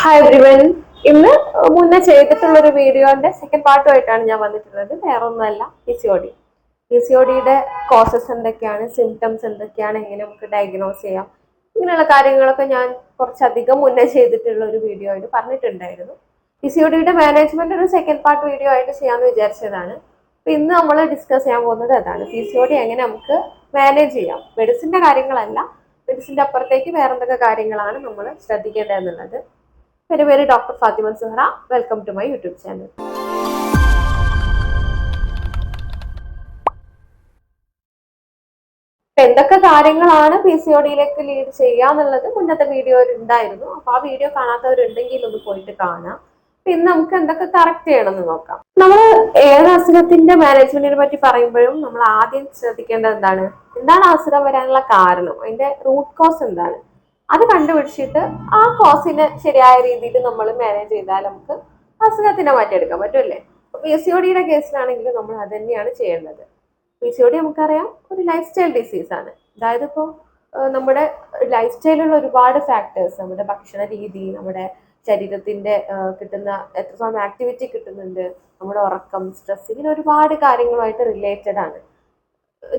Hi everyone ഇന്ന് മുന്നേ ചെയ്തിട്ടുള്ള ഒരു വീഡിയോന്റെ സെക്കൻഡ് പാർട്ടുമായിട്ടാണ് ഞാൻ വന്നിട്ടുള്ളത്. വേറെ ഒന്നുമല്ല P C O D P C O ഡിയുടെ കോസസ് എന്തൊക്കെയാണ് സിംറ്റംസ് എന്തൊക്കെയാണ് എങ്ങനെ നമുക്ക് ഡയഗ്നോസ് ചെയ്യാം ഇങ്ങനെയുള്ള കാര്യങ്ങളൊക്കെ ഞാൻ കുറച്ചധികം മുന്നേ ചെയ്തിട്ടുള്ള ഒരു വീഡിയോ ആയിട്ട് പറഞ്ഞിട്ടുണ്ടായിരുന്നു പി സി ഒ ഡിയുടെ മാനേജ്മെന്റ് ഒരു സെക്കൻഡ് പാർട്ട് വീഡിയോ ആയിട്ട് ചെയ്യാമെന്ന് വിചാരിച്ചതാണ്. അപ്പൊ ഇന്ന് നമ്മൾ ഡിസ്കസ് ചെയ്യാൻ പോകുന്നത് അതാണ്. പി സി ഒ ഡി എങ്ങനെ നമുക്ക് മാനേജ് ചെയ്യാം. മെഡിസിന്റെ കാര്യങ്ങളല്ല മെഡിസിന്റെ അപ്പുറത്തേക്ക് വേറെന്തൊക്കെ കാര്യങ്ങളാണ് നമ്മൾ ശ്രദ്ധിക്കേണ്ടത് എന്നുള്ളത്. എന്റെ പേര് doctor Fathima Suhara welcome to my YouTube channel. എന്തൊക്കെ കാര്യങ്ങളാണ് പി സി ഒഡിയിലേക്ക് ലീഡ് ചെയ്യുക എന്നുള്ളത് മുന്നത്തെ വീഡിയോയിൽ ഉണ്ടായിരുന്നു. അപ്പൊ ആ വീഡിയോ കാണാത്തവരുണ്ടെങ്കിൽ ഒന്ന് പോയിട്ട് കാണാം. പിന്നെ നമുക്ക് എന്തൊക്കെ കറക്റ്റ് ചെയ്യണം എന്ന് നോക്കാം. നമ്മൾ ഏത് അസുഖത്തിന്റെ മാനേജ്മെന്റിനെ പറ്റി പറയുമ്പോഴും നമ്മൾ ആദ്യം ശ്രദ്ധിക്കേണ്ടത് എന്താണ്? എന്താണ് അസുഖം വരാനുള്ള കാരണം? അതിന്റെ റൂട്ട് കോസ് എന്താണ്? അത് കണ്ടുപിടിച്ചിട്ട് ആ കോസിനെ ശരിയായ രീതിയിൽ നമ്മൾ മാനേജ് ചെയ്താൽ നമുക്ക് അസുഖത്തിനെ മാറ്റിയെടുക്കാൻ പറ്റുമല്ലേ? പി എസ് സി ഒ ഡിയുടെ കേസിലാണെങ്കിൽ നമ്മൾ അത് തന്നെയാണ് ചെയ്യേണ്ടത്. പി സി ഒ ഡി നമുക്കറിയാം ഒരു ലൈഫ് സ്റ്റൈൽ ഡിസീസാണ് അതായത് ഇപ്പോൾ നമ്മുടെ ലൈഫ് സ്റ്റൈലിലുള്ള ഒരുപാട് ഫാക്ടേഴ്സ് നമ്മുടെ ഭക്ഷണ രീതി നമ്മുടെ ശരീരത്തിന്റെ കിട്ടുന്ന എത്രത്തോളം ആക്ടിവിറ്റി കിട്ടുന്നുണ്ട് നമ്മുടെ ഉറക്കം സ്ട്രെസ് ഇങ്ങനെ ഒരുപാട് കാര്യങ്ങളുമായിട്ട് റിലേറ്റഡ് ആണ്.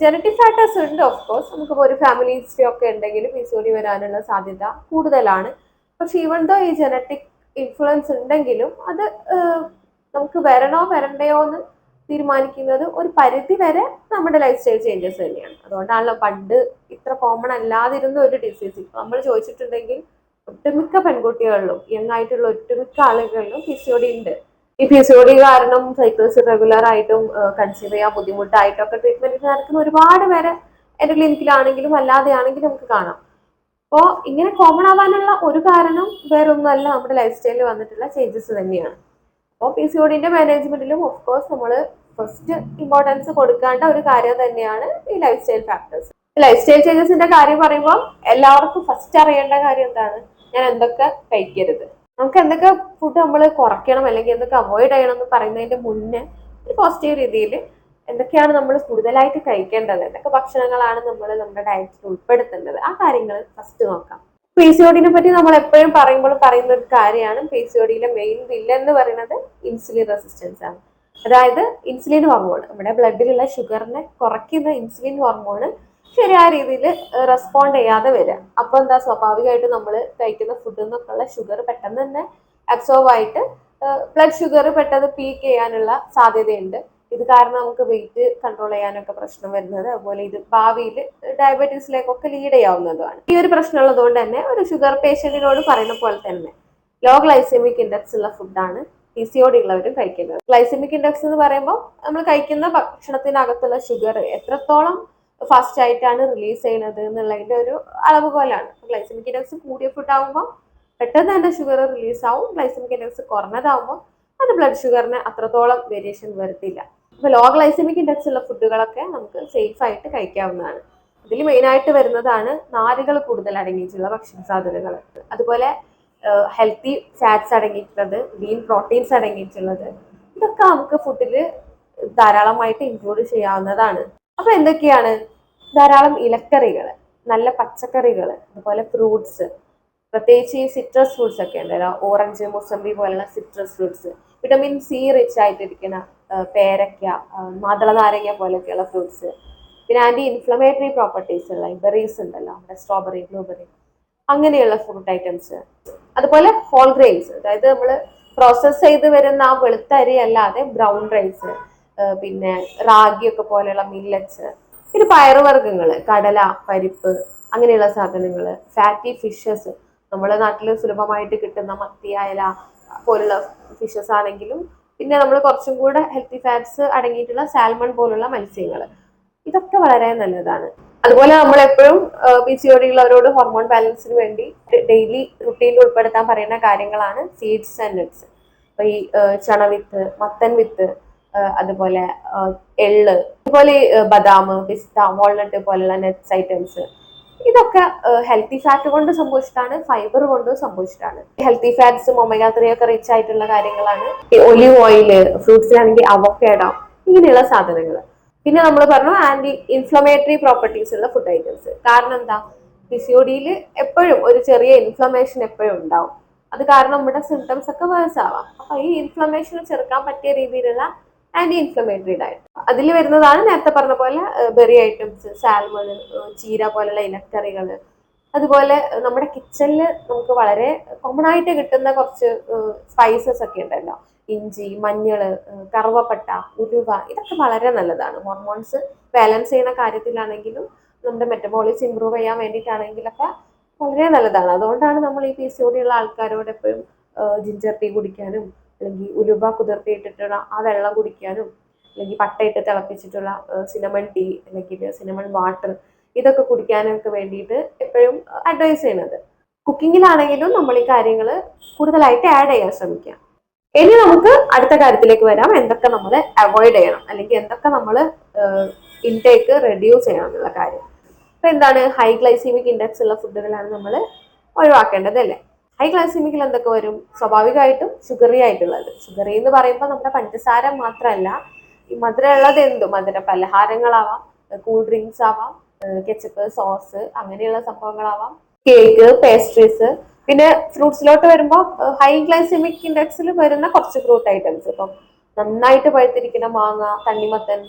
ജനറ്റിക് ഫാക്ടേഴ്സ് ഉണ്ട് ഓഫ് കോഴ്സ് നമുക്ക് ഒരു ഫാമിലി ഹിസ്റ്ററി ഒക്കെ ഉണ്ടെങ്കിൽ പി സി ഡി വരാനുള്ള സാധ്യത കൂടുതലാണ്. പക്ഷെ ഈവൻ ദോ ഈ ജനറ്റിക് ഇൻഫ്ലുവൻസ് ഉണ്ടെങ്കിലും അത് നമുക്ക് വരണോ വരണ്ടയോ എന്ന് തീരുമാനിക്കുന്നത് ഒരു പരിധി വരെ നമ്മുടെ ലൈഫ് സ്റ്റൈൽ ചേഞ്ചസ് തന്നെയാണ്. അതുകൊണ്ടാണല്ലോ പണ്ട് ഇത്ര കോമൺ അല്ലാതിരുന്ന ഒരു ഡിസീസ് ഇപ്പം നമ്മൾ ചോദിച്ചിട്ടുണ്ടെങ്കിൽ ഒട്ടുമിക്ക പെൺകുട്ടികളിലും യങ് ആയിട്ടുള്ള ഒട്ടുമിക്ക ആളുകളിലും പി സി ഡി ഉണ്ട്. ഈ പി സി ഒ ഡി കാരണം സൈക്കിൾസ് റെഗുലർ ആയിട്ടും കൺസ്യൂം ചെയ്യാൻ ബുദ്ധിമുട്ടായിട്ടും ഒക്കെ ട്രീറ്റ്മെന്റ് നടക്കുന്ന ഒരുപാട് പേരെ എന്റെ ക്ലിനിക്കിലാണെങ്കിലും അല്ലാതെ ആണെങ്കിലും നമുക്ക് കാണാം. അപ്പോൾ ഇങ്ങനെ കോമൺ ആവാനുള്ള ഒരു കാരണം വേറെ ഒന്നുമല്ല നമ്മുടെ ലൈഫ് സ്റ്റൈലിൽ വന്നിട്ടുള്ള ചേഞ്ചസ് തന്നെയാണ്. അപ്പോൾ പി സി ഒഡിന്റെ മാനേജ്മെന്റിലും ഓഫ് കോഴ്സ് നമ്മൾ ഫസ്റ്റ് ഇമ്പോർട്ടൻസ് കൊടുക്കേണ്ട ഒരു കാര്യം തന്നെയാണ് ഈ lifestyle factors lifestyle ചേഞ്ചസിന്റെ കാര്യം പറയുമ്പോൾ എല്ലാവർക്കും ഫസ്റ്റ് അറിയേണ്ട കാര്യം എന്താണ്? ഞാൻ എന്തൊക്കെ കഴിക്കരുത്? നമുക്ക് എന്തൊക്കെ ഫുഡ് നമ്മൾ കുറയ്ക്കണം അല്ലെങ്കിൽ എന്തൊക്കെ അവോയ്ഡ് ചെയ്യണം എന്ന് പറയുന്നതിന്റെ മുന്നേ ഒരു പോസിറ്റീവ് രീതിയിൽ എന്തൊക്കെയാണ് നമ്മൾ കൂടുതലായിട്ട് കഴിക്കേണ്ടത്? എന്തൊക്കെ ഭക്ഷണങ്ങളാണ് നമ്മൾ നമ്മുടെ ഡയറ്റിൽ ഉൾപ്പെടുത്തേണ്ടത്? ആ കാര്യങ്ങൾ ഫസ്റ്റ് നോക്കാം. പി സി ഒഡിനെ പറ്റി നമ്മൾ എപ്പോഴും പറയുമ്പോൾ പറയുന്ന ഒരു കാര്യമാണ്. പി സി ഒഡിയിലെ മെയിൻ വില്ല എന്ന് പറയുന്നത് ഇൻസുലിൻ റെസിസ്റ്റൻസ് ആണ്. അതായത് ഇൻസുലിൻ ഹോർമോൺ നമ്മുടെ ബ്ലഡിലുള്ള ഷുഗറിനെ കുറയ്ക്കുന്ന ഇൻസുലിൻ ഹോർമോൺ ശരിയായ രീതിയിൽ റെസ്പോണ്ട് ചെയ്യാതെ വരിക. അപ്പോൾ എന്താ സ്വാഭാവികമായിട്ട് നമ്മൾ കഴിക്കുന്ന ഫുഡിൽ നിന്നൊക്കെയുള്ള ഷുഗർ പെട്ടെന്ന് തന്നെ അബ്സോർവ് ആയിട്ട് ബ്ലഡ് ഷുഗർ പെട്ടെന്ന് പീക്ക് ചെയ്യാനുള്ള സാധ്യതയുണ്ട്. ഇത് കാരണം നമുക്ക് വെയിറ്റ് കൺട്രോൾ ചെയ്യാനൊക്കെ പ്രശ്നം വരുന്നത്. അതുപോലെ ഇത് ഭാവിയിൽ ഡയബറ്റീസിലേക്കൊക്കെ ലീഡ് ചെയ്യാവുന്നതുമാണ്. ഈ ഒരു പ്രശ്നം ഉള്ളതുകൊണ്ട് തന്നെ ഒരു ഷുഗർ പേഷ്യന്റിനോട് പറയുന്ന പോലെ തന്നെ ലോ ഗ്ലൈസെമിക് ഇൻഡെക്സ് ഉള്ള ഫുഡാണ് പി സി ഒ ഡി ഉള്ളവരും കഴിക്കുന്നത്. ഗ്ലൈസെമിക് ഇൻഡെക്സ് എന്ന് പറയുമ്പോൾ നമ്മൾ കഴിക്കുന്ന ഭക്ഷണത്തിനകത്തുള്ള ഷുഗർ എത്രത്തോളം ഫാസ്റ്റ് ആയിട്ടാണ് റിലീസ് ചെയ്യുന്നത് എന്നുള്ളതിന്റെ ഒരു അളവുകോലാണ് ഗ്ലൈസമിക് ഇൻഡെക്സ് കൂടിയ ഫുഡ് ആകുമ്പോൾ പെട്ടെന്ന് തന്നെ ഷുഗർ റിലീസ് ആവും. ഗ്ലൈസമിക് ഇൻഡെക്സ് കുറഞ്ഞതാകുമ്പോൾ അത് ബ്ലഡ് ഷുഗറിന് അത്രത്തോളം വേരിയേഷൻ വരുത്തില്ല. അപ്പോൾ ലോ ഗ്ലൈസമിക് ഇൻഡെക്സ് ഉള്ള ഫുഡുകളൊക്കെ നമുക്ക് സേഫ് ആയിട്ട് കഴിക്കാവുന്നതാണ്. ഇതിൽ മെയിനായിട്ട് വരുന്നതാണ് നാരുകൾ കൂടുതൽ അടങ്ങിയിട്ടുള്ള ഭക്ഷണ സാധനങ്ങൾ. അതുപോലെ ഹെൽത്തി ഫാറ്റ്സ് അടങ്ങിയിട്ടുള്ളത് ലീൻ പ്രോട്ടീൻസ് അടങ്ങിയിട്ടുള്ളത്. ഇതൊക്കെ നമുക്ക് ഫുഡിൽ ധാരാളമായിട്ട് ഇൻക്ലൂഡ് ചെയ്യാവുന്നതാണ്. അപ്പൊ എന്തൊക്കെയാണ്? ധാരാളം ഇലക്കറികൾ നല്ല പച്ചക്കറികൾ അതുപോലെ ഫ്രൂട്ട്സ് പ്രത്യേകിച്ച് ഈ സിട്രസ് ഫ്രൂട്ട്സ് ഒക്കെ ഉണ്ടല്ലോ. ഓറഞ്ച് മുസംബി പോലുള്ള citrus fruits vitamin C rich ആയിട്ടിരിക്കുന്ന പേരക്ക മാതള നാരങ്ങ ഫ്രൂട്ട്സ് പിന്നെ ആന്റി ഇൻഫ്ലമേറ്ററി പ്രോപ്പർട്ടീസ് ഉള്ള ബെറീസ് ഉണ്ടല്ലോ നമ്മുടെ സ്ട്രോബെറി ബ്ലൂബെറി അങ്ങനെയുള്ള ഫ്രൂട്ട് ഐറ്റംസ് അതുപോലെ ഹോൾ ഗ്രെയിൻസ് അതായത് നമ്മൾ പ്രോസസ്സ് ചെയ്ത് വരുന്ന ആ വെളുത്ത അരി അല്ലാതെ ബ്രൗൺ റൈസ് പിന്നെ റാഗിയൊക്കെ പോലെയുള്ള മില്ലറ്റ്സ് പിന്നെ പയറുവർഗങ്ങൾ കടല പരിപ്പ് അങ്ങനെയുള്ള സാധനങ്ങൾ ഫാറ്റി ഫിഷസ് നമ്മുടെ നാട്ടിൽ സുലഭമായിട്ട് കിട്ടുന്ന മത്തി അയല പോലുള്ള ഫിഷസ് ആണെങ്കിലും പിന്നെ നമ്മൾ കുറച്ചും കൂടെ ഹെൽത്തി ഫാറ്റ്സ് അടങ്ങിയിട്ടുള്ള സാൽമൺ പോലുള്ള മത്സ്യങ്ങൾ ഇതൊക്കെ വളരെ നല്ലതാണ്. അതുപോലെ നമ്മൾ എപ്പോഴും പി സി ഒ ഉള്ളവരോട് ഹോർമോൺ ബാലൻസിന് വേണ്ടി ഡെയിലി റുട്ടീനിൽ ഉൾപ്പെടുത്താൻ പറയുന്ന കാര്യങ്ങളാണ് സീഡ്സ് ആൻഡ് നട്ട്സ് അപ്പൊ ഈ ചണവിത്ത് മത്തൻ വിത്ത് അതുപോലെ എള്ള് അതുപോലെ ബദാം പിസ്ത വാൾനട്ട് പോലെയുള്ള നട്ട്സ് ഐറ്റംസ് ഇതൊക്കെ ഹെൽത്തി ഫാറ്റ് കൊണ്ട് സംഭവിച്ചിട്ടാണ് ഫൈബർ കൊണ്ട് സംഭവിച്ചിട്ടാണ്. ഹെൽത്തി ഫാറ്റ്സും ഒമേഗ ത്രീ ഒക്കെ റിച്ച് ആയിട്ടുള്ള കാര്യങ്ങളാണ്. ഒലിവ് ഓയിൽ ഫ്രൂട്ട്സിലാണെങ്കിൽ അവക്കേഡോ ഇങ്ങനെയുള്ള സാധനങ്ങൾ പിന്നെ നമ്മൾ പറഞ്ഞു ആന്റി ഇൻഫ്ലമേറ്ററി പ്രോപ്പർട്ടീസ് ഉള്ള ഫുഡ് ഐറ്റംസ് കാരണം എന്താ? പി എപ്പോഴും ഒരു ചെറിയ ഇൻഫ്ലമേഷൻ എപ്പോഴും ഉണ്ടാവും. അത് കാരണം നമ്മുടെ സിംറ്റംസ് ഒക്കെ വേഴ്സ് ആവാം. അപ്പൊ ഈ ഇൻഫ്ലമേഷൻ ചെറുക്കാൻ പറ്റിയ രീതിയിലുള്ള ആന്റി ഇൻഫ്ലമേറ്ററി ഡയറ്റ് അതിൽ വരുന്നതാണ് നേരത്തെ പറഞ്ഞ പോലെ ബെറി ഐറ്റംസ് സാൽമൺ ചീര പോലുള്ള ഇലക്കറികൾ അതുപോലെ നമ്മുടെ കിച്ചണിൽ നമുക്ക് വളരെ കോമൺ ആയിട്ട് കിട്ടുന്ന കുറച്ച് സ്പൈസസ് ഒക്കെ ഉണ്ടല്ലോ. ഇഞ്ചി മഞ്ഞൾ കറുവപ്പട്ട ഉലുവ ഇതൊക്കെ വളരെ നല്ലതാണ്. ഹോർമോൺസ് ബാലൻസ് ചെയ്യുന്ന കാര്യത്തിലാണെങ്കിലും നമ്മുടെ മെറ്റബോളിസ് ഇമ്പ്രൂവ് ചെയ്യാൻ വേണ്ടിയിട്ടാണെങ്കിലൊക്കെ വളരെ നല്ലതാണ്. അതുകൊണ്ടാണ് നമ്മൾ ഈ പി സി ഒടിയുള്ള ആൾക്കാരോട് എപ്പോഴും ജിഞ്ചർ ടീ കുടിക്കാനും അല്ലെങ്കിൽ ഉലുവ കുതിർത്തിയിട്ടിട്ടുള്ള ആ വെള്ളം കുടിക്കാനും അല്ലെങ്കിൽ പട്ടയിട്ട് തിളപ്പിച്ചിട്ടുള്ള സിനമൺ ടീ അല്ലെങ്കിൽ സിനമൺ വാട്ടർ ഇതൊക്കെ കുടിക്കാനൊക്കെ വേണ്ടിയിട്ട് എപ്പോഴും അഡ്വൈസ് ചെയ്യുന്നത് കുക്കിങ്ങിലാണെങ്കിലും നമ്മൾ ഈ കാര്യങ്ങൾ കൂടുതലായിട്ട് ആഡ് ചെയ്യാൻ ശ്രമിക്കാം ഇനി നമുക്ക് അടുത്ത കാര്യത്തിലേക്ക് വരാം. എന്തൊക്കെ നമ്മൾ അവോയ്ഡ് ചെയ്യണം അല്ലെങ്കിൽ എന്തൊക്കെ നമ്മൾ ഇൻടേക്ക് റെഡ്യൂസ് ചെയ്യണം എന്നുള്ള കാര്യം. അപ്പൊ എന്താണ്? ഹൈ ഗ്ലൈസീമിക് ഇൻഡെക്സ് ഉള്ള ഫുഡുകളാണ് നമ്മൾ ഒഴിവാക്കേണ്ടത് അല്ലേ? ഹൈ ഗ്ലൈസീമിക്കിൽ എന്തൊക്കെ വരും? സ്വാഭാവികമായിട്ടും ഷുഗറി ആയിട്ടുള്ളത്. ഷുഗറി എന്ന് പറയുമ്പോൾ നമ്മുടെ പഞ്ചസാര മാത്രമല്ല ഈ മധുരമുള്ളത് എന്തും? മധുര പലഹാരങ്ങളാവാം കൂൾ ഡ്രിങ്ക്സ് ആവാം കെച്ചപ്പ് സോസ് അങ്ങനെയുള്ള സംഭവങ്ങളാവാം. കേക്ക് പേസ്ട്രീസ് പിന്നെ ഫ്രൂട്ട്സിലോട്ട് വരുമ്പോൾ ഹൈ ഗ്ലൈസെമിക് ഇൻഡെക്സിൽ വരുന്ന കുറച്ച് ഫ്രൂട്ട് ഐറ്റംസ് ഇപ്പം നന്നായിട്ട് പഴുത്തിരിക്കുന്ന മാങ്ങ തണ്ണിമത്തൻ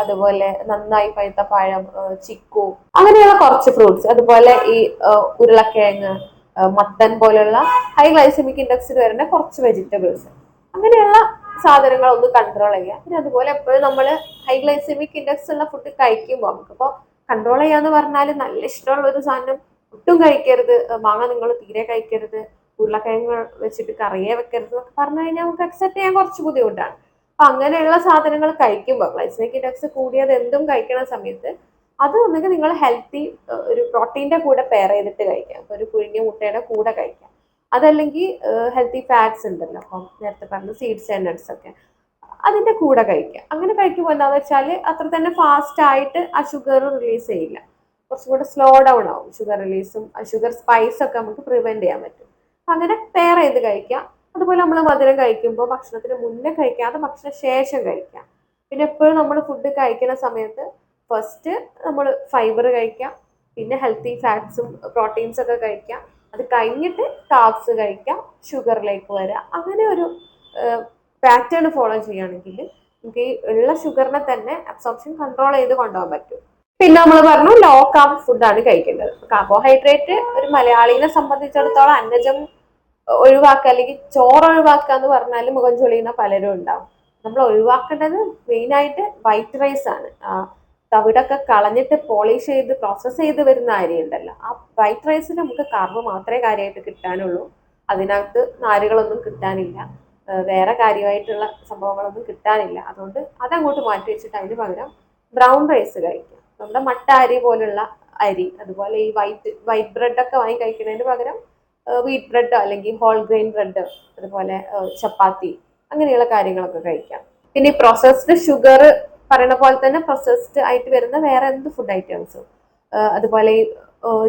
അതുപോലെ നന്നായി പഴുത്ത പഴം ചിക്കു അങ്ങനെയുള്ള കുറച്ച് ഫ്രൂട്ട്സ് അതുപോലെ ഈ ഉരുളക്കിഴങ്ങ് മത്തൻ പോലെയുള്ള ഹൈ ഗ്ലൈസമിക് ഇൻഡെക്സിൽ വരുന്ന കുറച്ച് വെജിറ്റബിൾസ് അങ്ങനെയുള്ള സാധനങ്ങൾ ഒന്ന് കൺട്രോൾ ചെയ്യുക പിന്നെ അതുപോലെ എപ്പോഴും നമ്മൾ ഹൈ ഗ്ലൈസമിക് ഇൻഡെക്സ് ഉള്ള ഫുഡ് കഴിക്കുമ്പോൾ നമുക്കിപ്പോൾ കൺട്രോൾ ചെയ്യാന്ന് പറഞ്ഞാൽ നല്ല ഇഷ്ടമുള്ള ഒരു സാധനം. ഒട്ടും കഴിക്കരുത്. മാങ്ങ നിങ്ങൾ തീരെ കഴിക്കരുത്. ഉരുളക്കിഴങ്ങ് വെച്ചിട്ട് കറിയേ വെക്കരുത് എന്നൊക്കെ പറഞ്ഞു കഴിഞ്ഞാൽ നമുക്ക് അക്സെപ്റ്റ് ചെയ്യാൻ കുറച്ച് ബുദ്ധിമുട്ടാണ്. അപ്പൊ അങ്ങനെയുള്ള സാധനങ്ങൾ കഴിക്കുമ്പോൾ ഗ്ലൈസമിക് ഇൻഡെക്സ് കൂടിയത് എന്തും കഴിക്കണ സമയത്ത് അത് ഒന്നുകിൽ നിങ്ങൾ ഹെൽത്തി ഒരു പ്രോട്ടീന്റെ കൂടെ പെയർ ചെയ്തിട്ട് കഴിക്കാം. അപ്പോൾ ഒരു പുഴുങ്ങിയ മുട്ടയുടെ കൂടെ കഴിക്കാം. അതല്ലെങ്കിൽ ഹെൽത്തി ഫാറ്റ്സ് ഉണ്ടല്ലോ. അപ്പം നേരത്തെ പറഞ്ഞ സീഡ്സ് ആൻഡ് നട്ട്സ് ഒക്കെ. അതിന്റെ കൂടെ കഴിക്കുക അങ്ങനെ കഴിക്കുമ്പോൾ എന്താണെന്ന് വെച്ചാൽ അത്ര തന്നെ ഫാസ്റ്റ് ആയിട്ട് ആ ഷുഗർ റിലീസ് ചെയ്യില്ല. കുറച്ചും കൂടെ സ്ലോ ഡൗൺ ആവും. ഷുഗർ റിലീസും ഷുഗർ സ്പൈസ് ഒക്കെ നമുക്ക് പ്രിവെന്റ് ചെയ്യാൻ പറ്റും. അങ്ങനെ പെയർ ചെയ്ത് കഴിക്കാം. അതുപോലെ നമ്മൾ മധുരം കഴിക്കുമ്പോൾ ഭക്ഷണത്തിന് മുന്നേ കഴിക്കാതെ ഭക്ഷണ ശേഷം കഴിക്കാം. പിന്നെ എപ്പോഴും നമ്മൾ ഫുഡ് കഴിക്കുന്ന സമയത്ത് ഫസ്റ്റ് നമ്മൾ ഫൈബർ കഴിക്കാം പിന്നെ ഹെൽത്തി ഫാറ്റ്സും പ്രോട്ടീൻസ് ഒക്കെ കഴിക്കാം. അത് കഴിഞ്ഞിട്ട് കാർബ്സ് കഴിക്കാം ഷുഗറിലേക്ക് വരാം. അങ്ങനെ ഒരു പാറ്റേൺ ഫോളോ ചെയ്യുകയാണെങ്കിൽ നമുക്ക് ഈ ഉള്ള ഷുഗറിനെ തന്നെ അബ്സോർപ്ഷൻ കൺട്രോൾ ചെയ്ത് കൊണ്ടുപോകാൻ പറ്റും. പിന്നെ നമ്മൾ പറഞ്ഞു ലോ കാർബ് ഫുഡാണ് കഴിക്കേണ്ടത് കാർബോഹൈഡ്രേറ്റ് ഒരു മലയാളീനെ സംബന്ധിച്ചിടത്തോളം അന്നജം ഒഴിവാക്കുക അല്ലെങ്കിൽ ചോറ് ഒഴിവാക്കുക എന്ന് പറഞ്ഞാൽ മുഖം ചൊളിയുന്ന പലരും ഉണ്ടാവും. നമ്മൾ ഒഴിവാക്കേണ്ടത് മെയിനായിട്ട് വൈറ്റ് റൈസ് ആണ്. തവിടൊക്കെ കളഞ്ഞിട്ട് പോളിഷ് ചെയ്ത് പ്രോസസ്സ് ചെയ്ത് വരുന്ന അരി ഉണ്ടല്ലോ ആ വൈറ്റ് റൈസിൽ നമുക്ക് കാർബ് മാത്രമേ കാര്യമായിട്ട് കിട്ടാനുള്ളൂ. അതിനകത്ത് നാരുകളൊന്നും കിട്ടാനില്ല. വേറെ കാര്യമായിട്ടുള്ള സംഭവങ്ങളൊന്നും കിട്ടാനില്ല. അതുകൊണ്ട് അതങ്ങോട്ട് മാറ്റി വെച്ചിട്ട് അതിന് പകരം ബ്രൗൺ റൈസ് കഴിക്കാം. നമ്മുടെ മട്ട അരി പോലുള്ള അരി അതുപോലെ ഈ വൈറ്റ് വൈറ്റ് ബ്രെഡൊക്കെ വാങ്ങി കഴിക്കുന്നതിന് പകരം വീറ്റ് ബ്രെഡ് അല്ലെങ്കിൽ ഹോൾ ഗ്രെയിൻ ബ്രെഡ് അതുപോലെ ചപ്പാത്തി അങ്ങനെയുള്ള കാര്യങ്ങളൊക്കെ കഴിക്കാം. പിന്നെ പ്രോസസ്ഡ് ഷുഗർ പറയുന്ന പോലെ തന്നെ പ്രോസസ്ഡ് ആയിട്ട് വരുന്ന വേറെ എന്ത് ഫുഡ് ഐറ്റംസും അതുപോലെ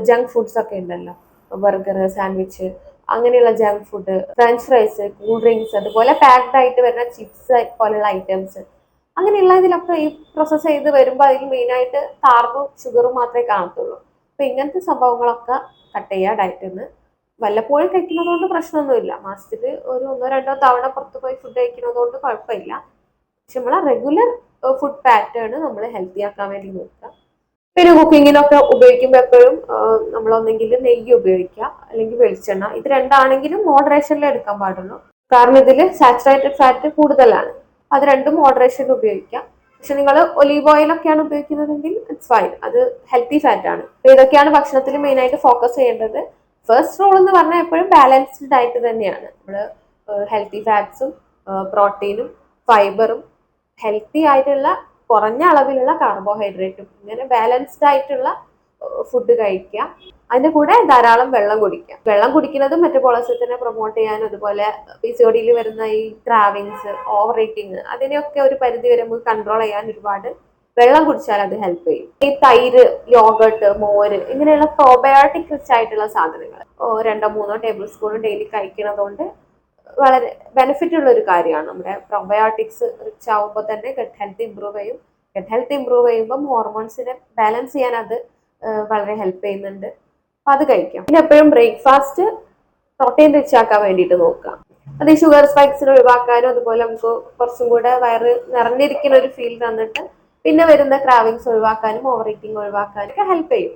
ജങ്ക് ഫുഡ്സ് ഒക്കെ ഉണ്ടല്ലോ. ബർഗർ സാൻഡ്വിച്ച് അങ്ങനെയുള്ള junk food French fries cool drinks അതുപോലെ പാക്ഡ് ആയിട്ട് വരുന്ന ചിപ്സ് പോലുള്ള ഐറ്റംസ് അങ്ങനെയുള്ള ഇതിലൊക്കെ ഈ പ്രോസസ്സ് ചെയ്ത് വരുമ്പോൾ അതിൽ മെയിനായിട്ട് കാർബും ഷുഗറും മാത്രമേ കാണത്തുള്ളൂ. അപ്പൊ ഇങ്ങനത്തെ സംഭവങ്ങളൊക്കെ കട്ട് ചെയ്യുക ഡയറ്റിൽ നിന്ന് വല്ലപ്പോഴും കഴിക്കുന്നതുകൊണ്ട് പ്രശ്നമൊന്നുമില്ല. മാസത്തിൽ ഒരു ഒന്നോ രണ്ടോ തവണ പുറത്ത് പോയി ഫുഡ് കഴിക്കുന്നതുകൊണ്ട് കുഴപ്പമില്ല. പക്ഷെ നമ്മളെ റെഗുലർ ഫുഡ് പാറ്റേൺ നമ്മൾ ഹെൽത്തി ആക്കാൻ വേണ്ടി നോക്കുക. പിന്നെ കുക്കിങ്ങിനൊക്കെ ഉപയോഗിക്കുമ്പോൾ എപ്പോഴും നമ്മളൊന്നെങ്കിൽ നെയ്യ് ഉപയോഗിക്കുക അല്ലെങ്കിൽ വെളിച്ചെണ്ണ. ഇത് രണ്ടാണെങ്കിലും മോഡറേഷനിൽ എടുക്കാൻ പാടുള്ളൂ. കാരണം ഇതിൽ സാച്ചുറേറ്റഡ് ഫാറ്റ് കൂടുതലാണ്. അത് രണ്ടും മോഡറേഷനിൽ ഉപയോഗിക്കാം. പക്ഷെ നിങ്ങൾ ഒലീവ് ഓയിലൊക്കെയാണ് ഉപയോഗിക്കുന്നതെങ്കിൽ ഇറ്റ്സ് ഫൈൻ അത് ഹെൽത്തി ഫാറ്റ് ആണ്. അപ്പൊ ഇതൊക്കെയാണ് ഭക്ഷണത്തിൽ മെയിനായിട്ട് ഫോക്കസ് ചെയ്യേണ്ടത്. ഫസ്റ്റ് റൂൾ എന്ന് പറഞ്ഞാൽ എപ്പോഴും ബാലൻസ്ഡ് ഡയറ്റ് തന്നെയാണ്. നമ്മൾ ഹെൽത്തി ഫാറ്റ്സും പ്രോട്ടീനും ഫൈബറും ഹെൽത്തി ആയിട്ടുള്ള കുറഞ്ഞ അളവിലുള്ള കാർബോഹൈഡ്രേറ്റും ഇങ്ങനെ ബാലൻസ്ഡ് ആയിട്ടുള്ള ഫുഡ് കഴിക്കുക. അതിന്റെ കൂടെ ധാരാളം വെള്ളം കുടിക്കുക. വെള്ളം കുടിക്കുന്നത് മെറ്റബോളിസത്തിനെ പ്രൊമോട്ട് ചെയ്യാനും അതുപോലെ പിസിഒഡിയിൽ വരുന്ന ഈ ക്രാവിങ്സ് ഓവർ ഈറ്റിങ് അതിനെയൊക്കെ ഒരു പരിധി വരെ നമുക്ക് കൺട്രോൾ ചെയ്യാൻ ഒരുപാട് വെള്ളം കുടിച്ചാൽ അത് ഹെൽപ്പ് ചെയ്യും. ഈ തൈര് യോഗട്ട് മോര് ഇങ്ങനെയുള്ള പ്രോബയോട്ടിക് റിച്ച് ആയിട്ടുള്ള സാധനങ്ങൾ. രണ്ടോ മൂന്നോ ടേബിൾ സ്പൂൺ ഡെയിലി കഴിക്കുന്നതുകൊണ്ട് വളരെ ബെനിഫിറ്റ് ഉള്ള ഒരു കാര്യമാണ്. നമ്മുടെ പ്രൊബയോട്ടിക്സ് റിച്ച് ആവുമ്പോൾ തന്നെ ഗട്ട് ഹെൽത്ത് ഇമ്പ്രൂവ് ചെയ്യും. ഗട്ട് ഹെൽത്ത് ഇമ്പ്രൂവ് ചെയ്യുമ്പം ഹോർമോൺസിനെ ബാലൻസ് ചെയ്യാൻ അത് വളരെ ഹെൽപ്പ് ചെയ്യുന്നുണ്ട്. അപ്പം അത് കഴിക്കാം. പിന്നെ എപ്പോഴും ബ്രേക്ക്ഫാസ്റ്റ് പ്രോട്ടീൻ റിച്ച് ആക്കാൻ വേണ്ടിയിട്ട് നോക്കുക. അത് ഈ ഷുഗർ സ്പൈക്സിന് ഒഴിവാക്കാനും അതുപോലെ നമുക്ക് കുറച്ചും കൂടെ വയറ് നിറഞ്ഞിരിക്കുന്ന ഒരു ഫീൽ തന്നിട്ട് പിന്നെ വരുന്ന ക്രാവിങ്സ് ഒഴിവാക്കാനും ഓവർ ഈറ്റിംഗ് ഒഴിവാക്കാനും ഒക്കെ ഹെൽപ്പ് ചെയ്യും.